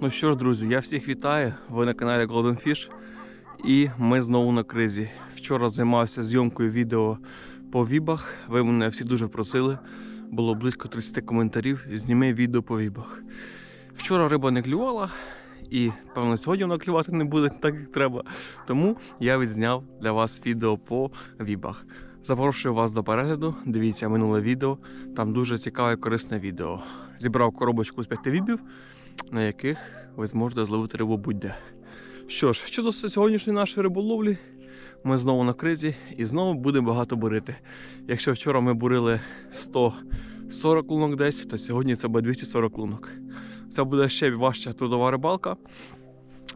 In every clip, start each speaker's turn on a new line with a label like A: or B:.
A: Ну що ж, друзі, я всіх вітаю. Ви на каналі Golden Fish. І ми знову на кризі. Вчора займався зйомкою відео по вібах. Ви мене всі дуже просили. Було близько 30 коментарів. Зніми відео по вібах. Вчора риба не клювала, і певно сьогодні вона клювати не буде так, як треба. Тому я відзняв для вас відео по вібах. Запрошую вас до перегляду. Дивіться минуле відео. Там дуже цікаве і корисне відео. Зібрав коробочку з п'яти вібів, на яких ви зможете зловити рибу будь-де. Що ж, щодо сьогоднішньої нашої риболовлі, ми знову на кризі і знову будемо багато бурити. Якщо вчора ми бурили 140 лунок десь, то сьогодні це буде 240 лунок. Це буде ще важча трудова рибалка,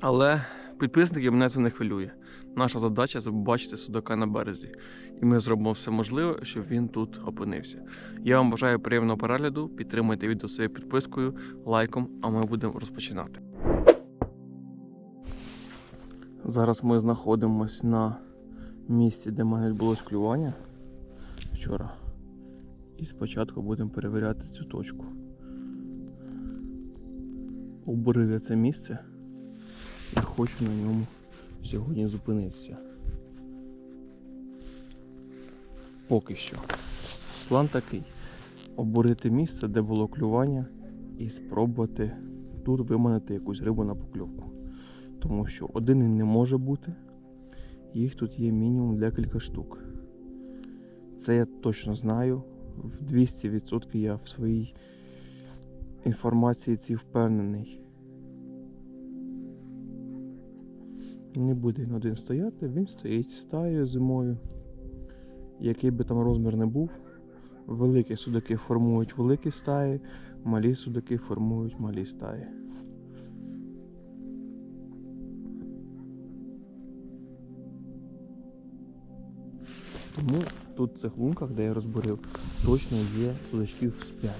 A: але підписники мене це не хвилює. Наша задача побачити судака на березі. І ми зробимо все можливе, щоб він тут опинився. Я вам бажаю приємного перегляду. Підтримуйте відео своєю підпискою, лайком, а ми будемо розпочинати. Зараз ми знаходимося на місці, де мене відбулось клювання вчора. І спочатку будемо перевіряти цю точку. Обурив я це місце і хочу на ньому сьогодні зупинитися. Поки що. План такий: обурити місце, де було клювання, і спробувати тут виманити якусь рибу на покльовку. Тому що один не може бути, їх тут є мінімум декілька штук. Це я точно знаю. В 200% я в своїй інформації цій впевнений. Не буде він один стояти, він стоїть стаєю зимою. Який би там розмір не був, великі судаки формують великі стаї, малі судаки формують малі стаї. Тому тут в цих лунках, де я розборив, точно є судачків з 5.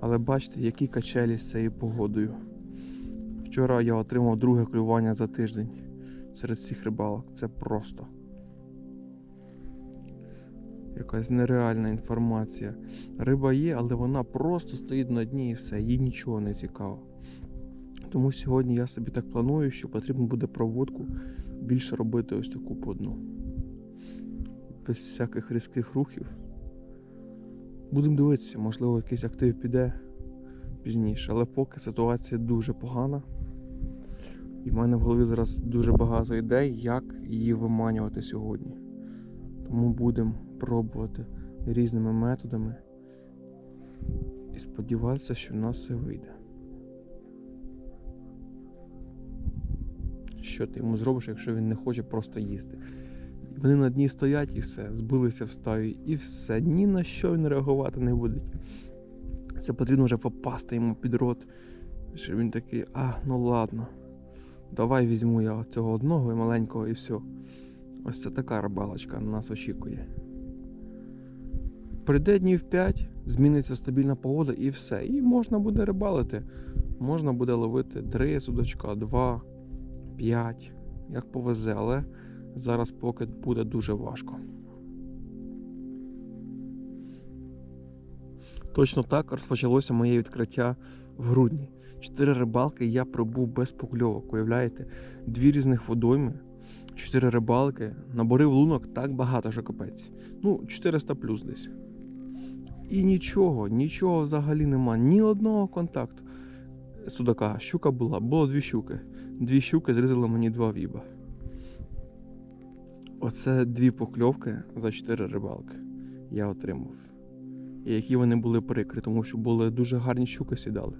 A: Але бачите, які качелі з цією погодою. Вчора я отримав друге клювання за тиждень серед всіх рибалок. Це просто якась нереальна інформація. Риба є, але вона просто стоїть на дні і все, їй нічого не цікаво. Тому сьогодні я собі так планую, що потрібно буде проводку більше робити ось таку по дну. Без всяких різких рухів. Будемо дивитися, можливо, якийсь актив піде пізніше, але поки ситуація дуже погана. І в мене в голові зараз дуже багато ідей, як її виманювати сьогодні. Тому будемо пробувати різними методами і сподіватися, що в нас все вийде. Що ти йому зробиш, якщо він не хоче просто їсти? Вони на дні стоять і все, збилися в стаю, і все. Ні на що він реагувати не буде. Це потрібно вже попасти йому під рот, щоб він такий, а, ну ладно, давай візьму я цього одного і маленького і все. Ось це така рибалочка на нас очікує. Прийде днів 5, зміниться стабільна погода і все. І можна буде рибалити. Можна буде ловити 3 судочка, 2, 5, як повезе, але зараз поки буде дуже важко. Точно так розпочалося моє відкриття в грудні. Чотири рибалки я пробув без покльовок. Уявляєте? Дві різних водойми, чотири рибалки, наборив лунок так багато, що капець. Ну, 400 плюс десь. І нічого, нічого взагалі нема, ні одного контакту. Судака, щука була, було дві щуки. Дві щуки зрізали мені два віба. Оце дві покльовки за чотири рибалки я отримав. І які вони були прикрі, тому що були дуже гарні щуки сідали.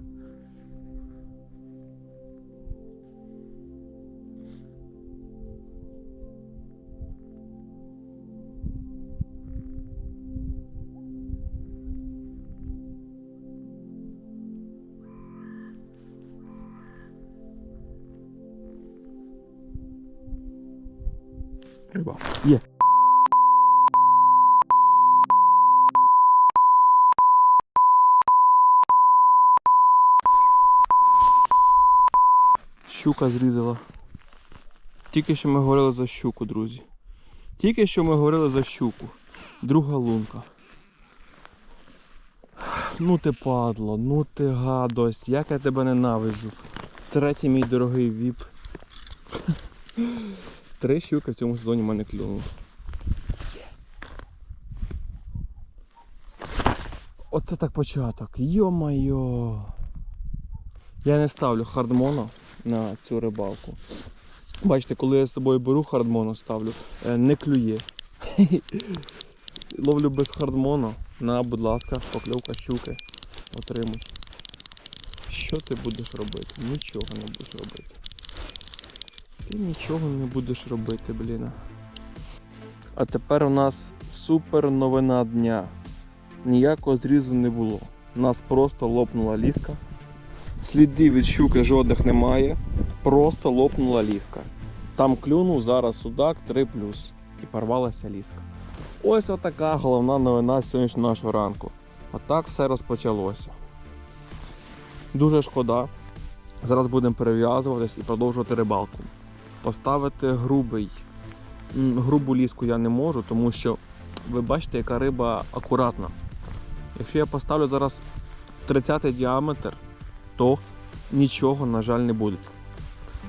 A: Риба. Є. Щука зрізала. Тільки що ми говорили за щуку, друзі. Тільки що ми говорили за щуку. Друга лунка. Ну ти падло, ну ти гадость, як я тебе ненавиджу. Третій мій дорогий віп. Три щуки в цьому сезоні в мене клюнуло. Оце так початок. Йо-майо. Я не ставлю хардмоно на цю рибалку. Бачите, коли я з собою беру хардмоно, ставлю, е, не клює. Ловлю без хардмону. На, будь ласка, покльовка щуки. Отримуй. Що ти будеш робити? Нічого не будеш робити. Ти нічого не будеш робити, блін. А тепер у нас супер новина дня. Ніякого зрізу не було. У Нас просто лопнула ліска. Слідів від щуки жодних немає. Просто лопнула ліска. Там клюнув зараз судак 3 і порвалася ліска. Ось отака головна новина сьогоднішнього нашого ранку. Отак все розпочалося. Дуже шкода. Зараз будемо перев'язуватись і продовжувати рибалку. Поставити грубий, грубу ліску я не можу, тому що ви бачите, яка риба акуратна. Якщо я поставлю зараз 30 діаметр, то нічого, на жаль, не буде.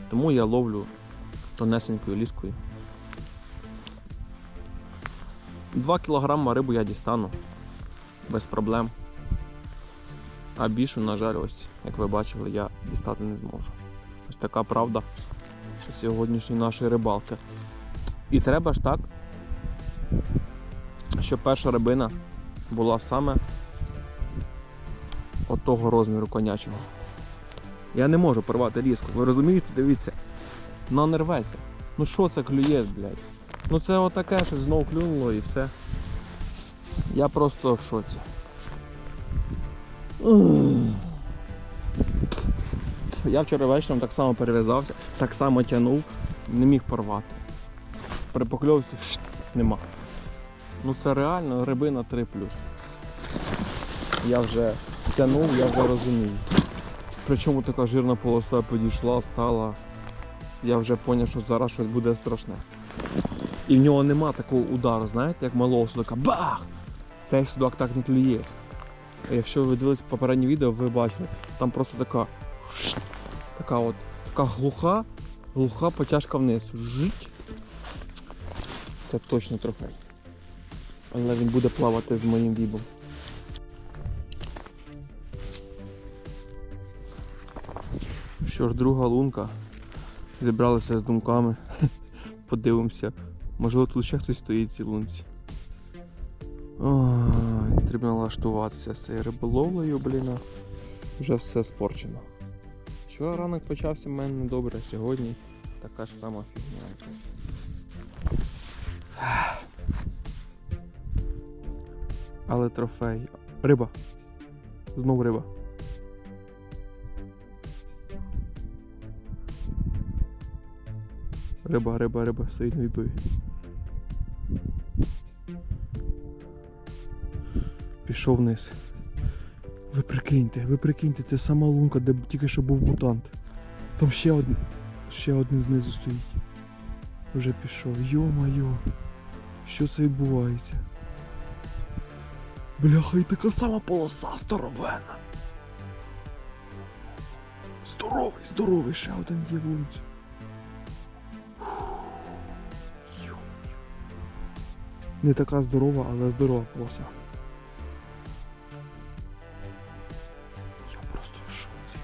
A: Тому я ловлю тонесенькою ліскою. 2 кг рибу я дістану без проблем. А більшу, на жаль, ось, як ви бачили, я дістати не зможу. Ось така правда сьогоднішньої нашої рибалки. І треба ж так, щоб перша рибина була саме отого розміру конячого. Я не можу порвати ліску, ви розумієте? Дивіться. На не рветься. Ну що це клює, блядь? Ну це отаке, що знов клюнуло і все. Я просто в шоці. Я вчора вечором так само перев'язався, так само тягнув, не міг порвати. При покльовці нема. Ну це реально рибина 3 Я вже тягнув, я вже розумію. Причому така жирна полоса підійшла, стала. Я вже зрозумів, що зараз щось буде страшне. І в нього нема такого удару, знаєте, як малого судака. Бах! Цей судак так не клює. Якщо ви дивились попереднє відео, ви бачили, там просто така така от така глуха, глуха потяжка вниз. Жить. Це точно трофей. Але він буде плавати з моїм вібом. Що ж, друга лунка. Зібралися з думками. Подивимося. Можливо, тут ще хтось стоїть в цій лунці. Ой, треба налаштуватися з цією риболовлею, блін. Вже все спорчено. Вчора ранок почався в мене недобре, сьогодні така ж сама фігня. Але трофей. Риба. Знов риба. Риба, риба, риба, стоїть на відбиві. Пішов вниз. Ви прикиньте, ви прикиньте, це сама лунка, де тільки що був мутант. Там ще один, ще один знизу стоїть. Вже пішов. Йо-майо. Що це відбувається? Бляха, і така сама полоса здоровена. Здоровий, здоровий, ще один є в лунці. Йо-моє. Не така здорова, але здорова полоса. Просто в шоці.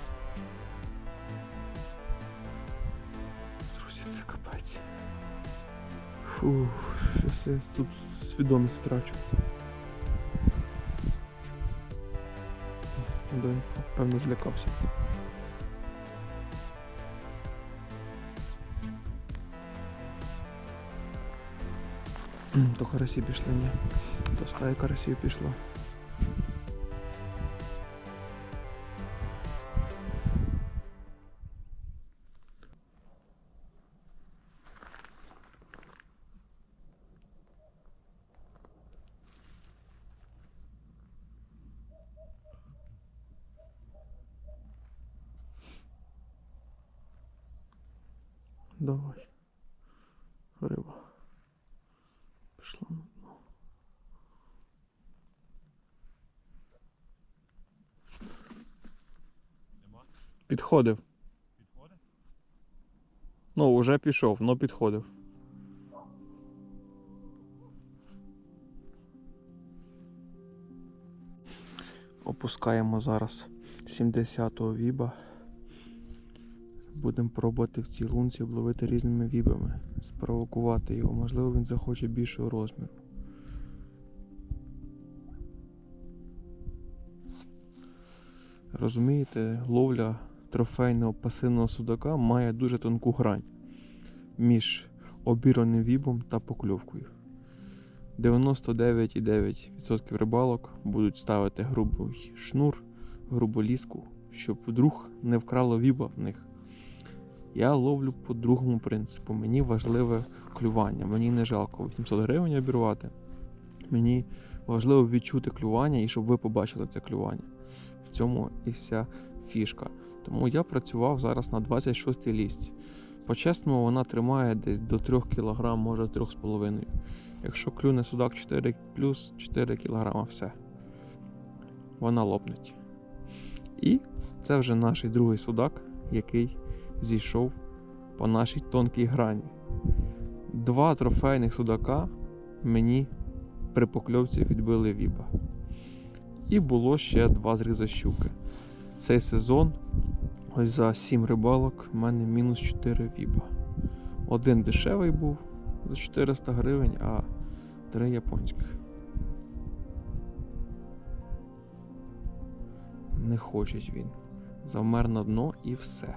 A: Друзі, це капець. Фух, щось я тут свідомість втрачу. Да, певно злякався. То карасі пішли, ні. То стая карасів пішла. Давай. Риба. Пішла на дно. Підходив. Ну, вже пішов, но підходив. Опускаємо зараз 70-го віба. Будемо пробувати в цій лунці обловити різними вібами, спровокувати його. Можливо, він захоче більшого розміру. Розумієте, ловля трофейного пасивного судака має дуже тонку грань між обіраним вібом та покльовкою. 99,9% рибалок будуть ставити грубий шнур, грубу ліску, щоб вдруг не вкрало віба в них. Я ловлю по другому принципу. Мені важливе клювання. Мені не жалко 800 гривень обірвати. Мені важливо відчути клювання і щоб ви побачили це клювання. В цьому і вся фішка. Тому я працював зараз на 26 й лісті. По-чесному, вона тримає десь до 3 кг, може 3,5 Якщо клюне судак 4 плюс 4 кг, все. Вона лопнеть. І це вже наш другий судак, який зійшов по нашій тонкій грані. Два трофейних судака мені при покльовці відбили віба. І було ще два зріза щуки. Цей сезон, ось за 7 рибалок, в мене мінус 4 віба. Один дешевий був за 400 гривень, а три японських. Не хоче він. Завмер на дно і все.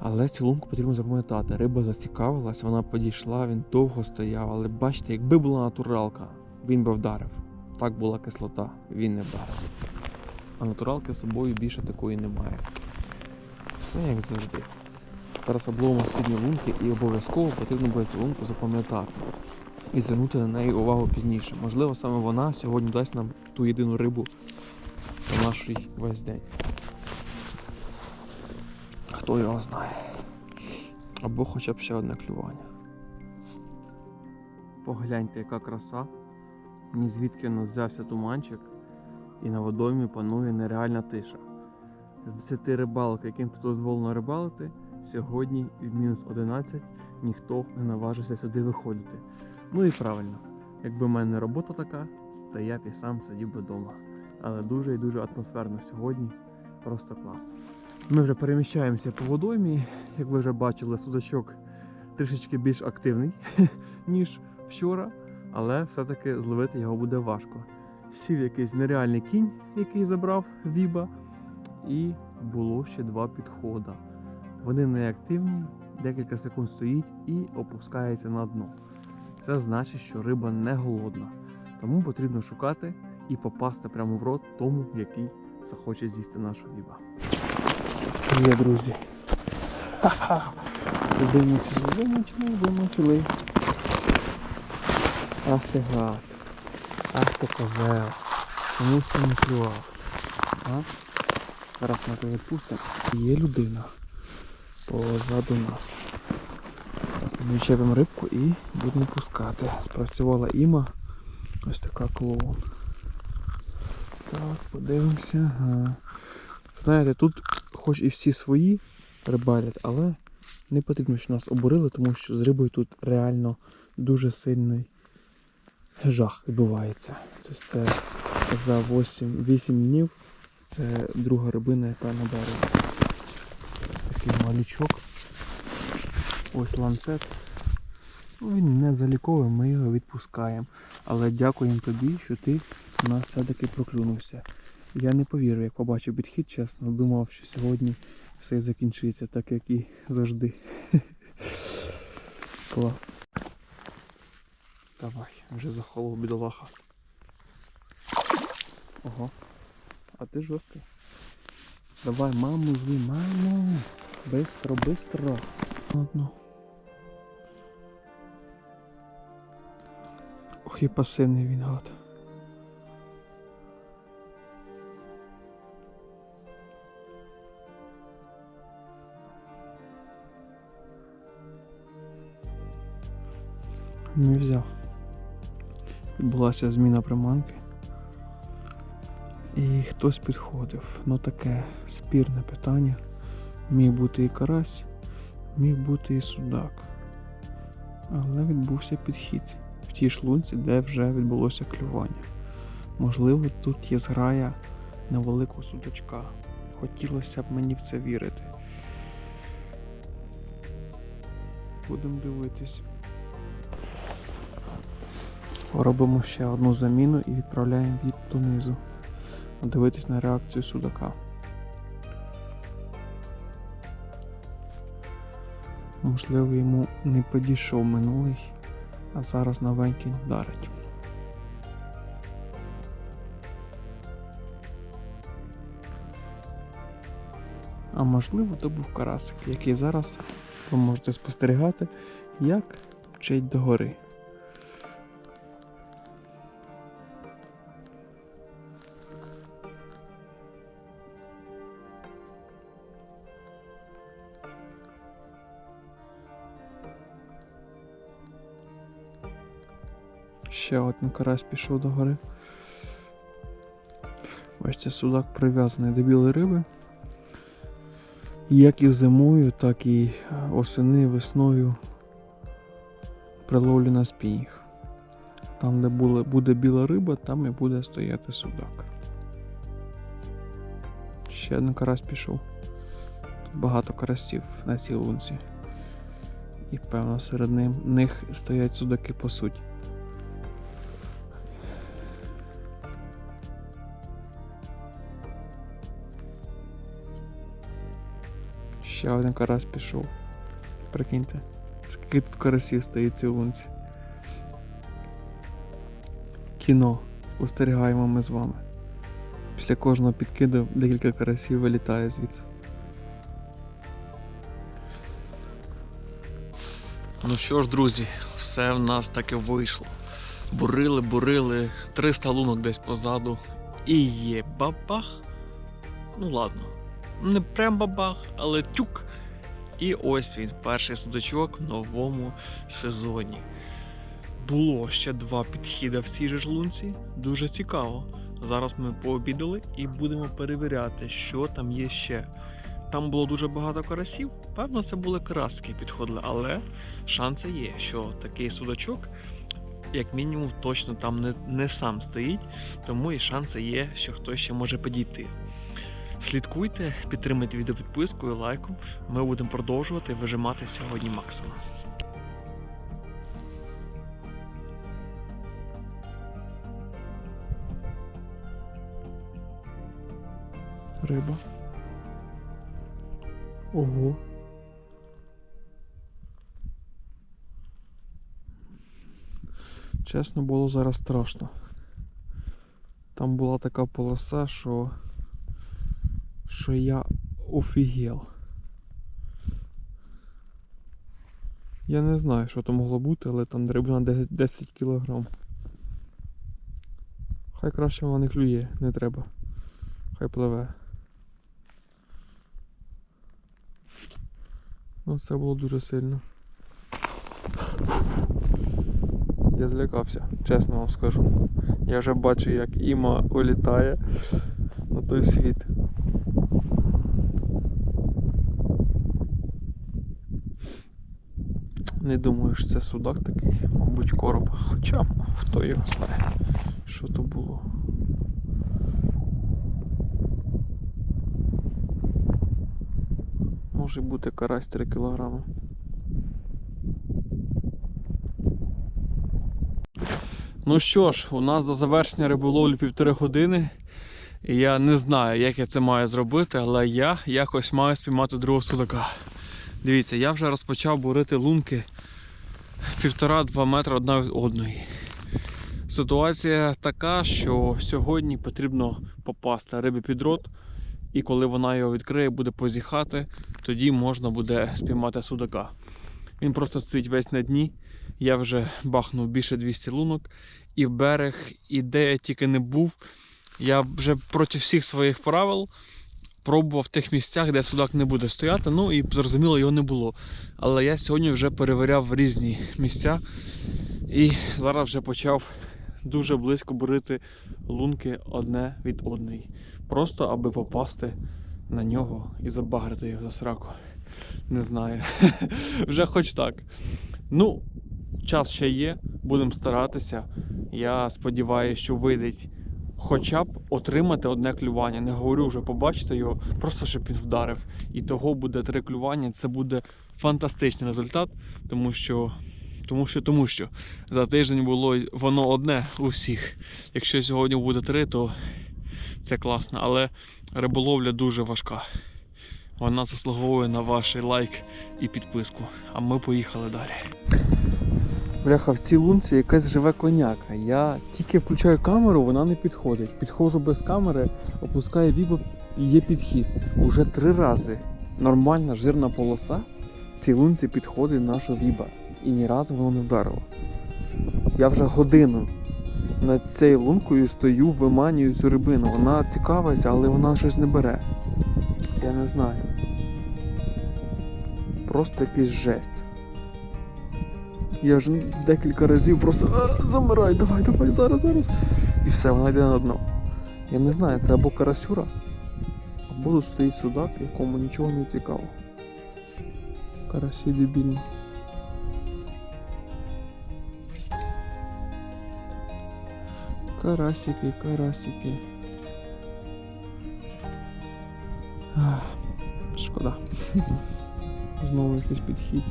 A: Але цю лунку потрібно запам'ятати. Риба зацікавилась, вона підійшла, він довго стояв. Але бачите, якби була натуралка, він би вдарив. Так була кислота, він не вдарив. А натуралки з собою більше такої немає. Все як завжди. Зараз обловимо сідні лунки і обов'язково потрібно буде цю лунку запам'ятати і звернути на неї увагу пізніше. Можливо, саме вона сьогодні дасть нам ту єдину рибу на наш весь день. Хто його знає. Або хоча б ще одне клювання. Погляньте, яка краса. Ні звідки нас взявся туманчик, і на водоймі панує нереальна тиша. З 10 рибалок, яким тут дозволено рибалити, сьогодні в мінус 11 ніхто не наважився сюди виходити. Ну і правильно, якби в мене робота така, то я б і сам сидів би вдома. Але дуже і дуже атмосферно сьогодні. Просто клас. Ми вже переміщаємося по водоймі. Як ви вже бачили, судачок трішечки більш активний, ніж вчора, але все-таки зловити його буде важко. Сів якийсь нереальний кінь, який забрав Віба, і було ще два підходи. Вони неактивні, декілька секунд стоїть і опускається на дно. Це значить, що риба не голодна. Тому потрібно шукати і попасти прямо в рот тому, який захоче з'їсти нашого віба. Є, друзі. Ха-ха. Вимучили, вимучили, вимучили. Ах ти гад. Ах ти козел. Чому ти не клював? А? Зараз ми тебе відпустимо. Є людина позаду нас. Ми відчепимо рибку і будемо пускати. Спрацювала іма. Ось така клоун. Так, подивимося. Ага. Знаєте, тут хоч і всі свої рибалять, але не потрібно, щоб нас обурили, тому що з рибою тут реально дуже сильний жах відбувається. Тобто це за 8, 8 днів це друга рибина, яка на березі. Такий малючок. Ось ланцет. Ну, він не заліковий, ми його відпускаємо. Але дякуємо тобі, що ти у нас все-таки проклюнувся. Я не повірив, як побачив підхід, чесно, думав, що сьогодні все закінчиться, так як і завжди. Клас. Давай, вже захолов бідолаха. Ого. А ти жорсткий. Давай, маму зви, маму. Бистро, бистро. Одну. Ох, і пасивний він гад. Не взяв. Відбулася зміна приманки. І хтось підходив. Ну таке спірне питання. Міг бути і карась,
B: Міг бути і судак. Але відбувся підхід в тій ж лунці, де вже відбулося клювання. Можливо, тут є зграя на великого судачка. Хотілося б мені в це вірити. Будемо дивитись. Робимо ще одну заміну і відправляємо від донизу. Дивитись на реакцію судака. Можливо, йому не підійшов минулий, а зараз новенький вдарить. А можливо, то був карасик, який зараз ви можете спостерігати, як мчить догори. Ще один карась пішов до гори. Бачите, судак прив'язаний до білої риби. Як і зимою, так і осени, весною приловлю на спінінг. Там, де буде біла риба, там і буде стояти судак. Ще один карась пішов. Тут багато карасів на цій лунці. І певно серед них стоять судаки по суті. Ще один карась пішов. Прикиньте, скільки тут карасів стоїть цій лунці. Кіно. Спостерігаємо ми з вами. Після кожного підкиду декілька карасів вилітає звідси.
A: Ну що ж, друзі, все в нас таки вийшло. Бурили, бурили, 300 лунок десь позаду. І є бабах. Ну ладно, не прям бабах, але тюк. І ось він, перший судачок в новому сезоні. Було ще два підхіди в цій же ж лунці. Дуже цікаво. Зараз ми пообідали і будемо перевіряти, що там є ще. Там було дуже багато карасів. Певно, це були караски підходили, але шанси є, що такий судачок, як мінімум, точно там не, не сам стоїть, тому і шанси є, що хтось ще може підійти. Слідкуйте, підтримуйте відео підпискою, лайком. Ми будемо продовжувати вижимати сьогодні максимум.
B: Риба. Ого. Чесно, було зараз страшно. Там була така полоса, що, що я офігел. Я не знаю, що там могло бути, але там дрібна 10, 10 кілограм. Хай краще вона не клює, не треба. Хай пливе. Ну, це було дуже сильно. Я злякався, чесно вам скажу. Я вже бачу, як Іма улітає на той світ. Не думаю, що це судак такий, мабуть, короб. Хоча хто його знає, що то було. Може бути карась 3 кілограми.
A: Ну що ж, у нас до завершення риболовлі півтори години. Я не знаю, як я це маю зробити, але я якось маю спіймати другого судака. Дивіться, я вже розпочав бурити лунки півтора-два метри одна від одної. Ситуація така, що сьогодні потрібно попасти рибі під рот, і коли вона його відкриє, буде позіхати, тоді можна буде спіймати судака. Він просто стоїть весь на дні. Я вже бахнув більше 200 лунок, і берег, і де я тільки не був. Я вже проти всіх своїх правил пробував в тих місцях, де судак не буде стояти. Ну і зрозуміло, його не було. Але я сьогодні вже перевіряв різні місця і зараз вже почав дуже близько бурити лунки одне від одної. Просто аби попасти на нього і забагрити його за сраку.
B: Не знаю. Вже хоч так. Ну, час ще є, будемо старатися. Я сподіваюся, що вийде хоча б отримати одне клювання. Не говорю вже побачити його, просто щоб він вдарив. І того буде три клювання. Це буде фантастичний результат, тому що. Тому що, тому що за тиждень було воно одне у всіх. Якщо сьогодні буде три, то це класно. Але риболовля дуже важка. Вона заслуговує на ваш лайк і підписку. А ми поїхали далі. Бляха, в цій лунці якась живе коняка. Я тільки включаю камеру, вона не підходить. Підходжу без камери, опускаю вібо і є підхід. Уже три рази нормальна жирна полоса в цій лунці підходить наша віба. І ні разу воно не вдарило. Я вже годину над цією лункою стою, виманюю цю рибину. Вона цікавиться, але вона щось не бере. Я не знаю. Просто якийсь жесть. Я вже декілька разів просто «А, замирай, давай, давай, зараз, зараз. І все, вона йде на дно. Я не знаю, це або карасюра, або тут стоїть судак, якому нічого не цікаво. Карасі дебільні. Карасики, карасики. Ах, Шкода. Знову якийсь підхід.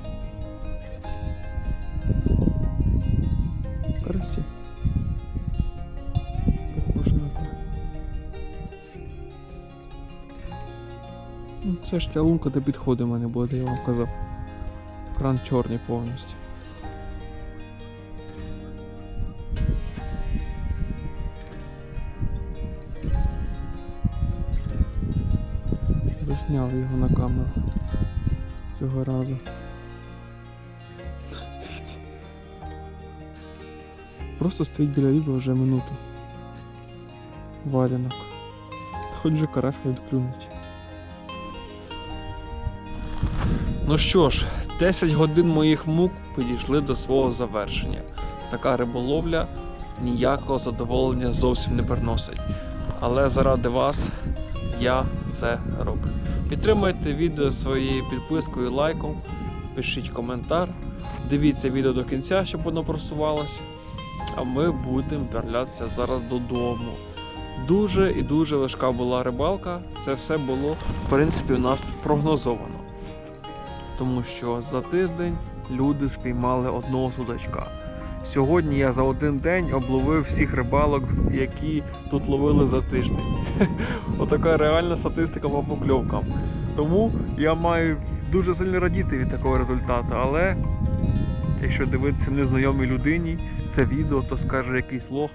B: Ну, це ж ця лунка де підходить в мене буде, я вам казав. Кран чорний повністю. Засняв його на камеру цього разу. Просто стоїть біля риби вже минуту. Валянок. Хоч же карась хай. Ну що ж, 10 годин моїх мук підійшли до свого завершення. Така риболовля ніякого задоволення зовсім не приносить. Але заради вас я це роблю. Підтримайте відео своєю підпискою, лайком, пишіть коментар, дивіться відео до кінця, щоб воно просувалося. А ми будемо вдарлятися зараз додому. Дуже і дуже важка була рибалка. Це все було, в принципі, у нас прогнозовано. Тому що за тиждень люди спіймали одного судачка. Сьогодні я за один день обловив всіх рибалок, які тут ловили за тиждень. Отака реальна статистика по покльовкам. Тому я маю дуже сильно радіти від такого результату. Але якщо дивитися незнайомій людині це відео, то скаже якийсь лох.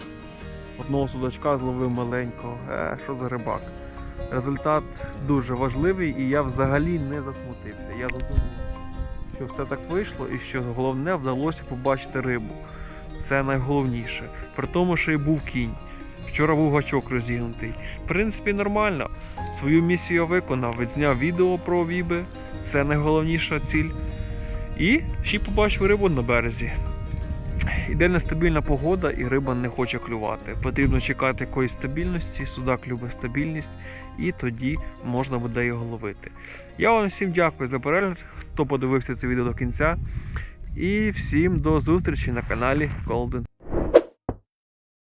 B: Одного судачка зловив маленького. Е, що за рибак? Результат дуже важливий і я взагалі не засмутився. Я задумав, що все так вийшло і що головне вдалося побачити рибу. Це найголовніше. При тому, що і був кінь. Вчора був гачок розігнутий. В принципі, нормально. Свою місію я виконав, відзняв відео про віби. Це найголовніша ціль. І ще побачив рибу на березі. Іде нестабільна погода і риба не хоче клювати. Потрібно чекати якоїсь стабільності, судак любить стабільність, і тоді можна буде його ловити. Я вам всім дякую за перегляд, хто подивився це відео до кінця. І всім до зустрічі на каналі Golden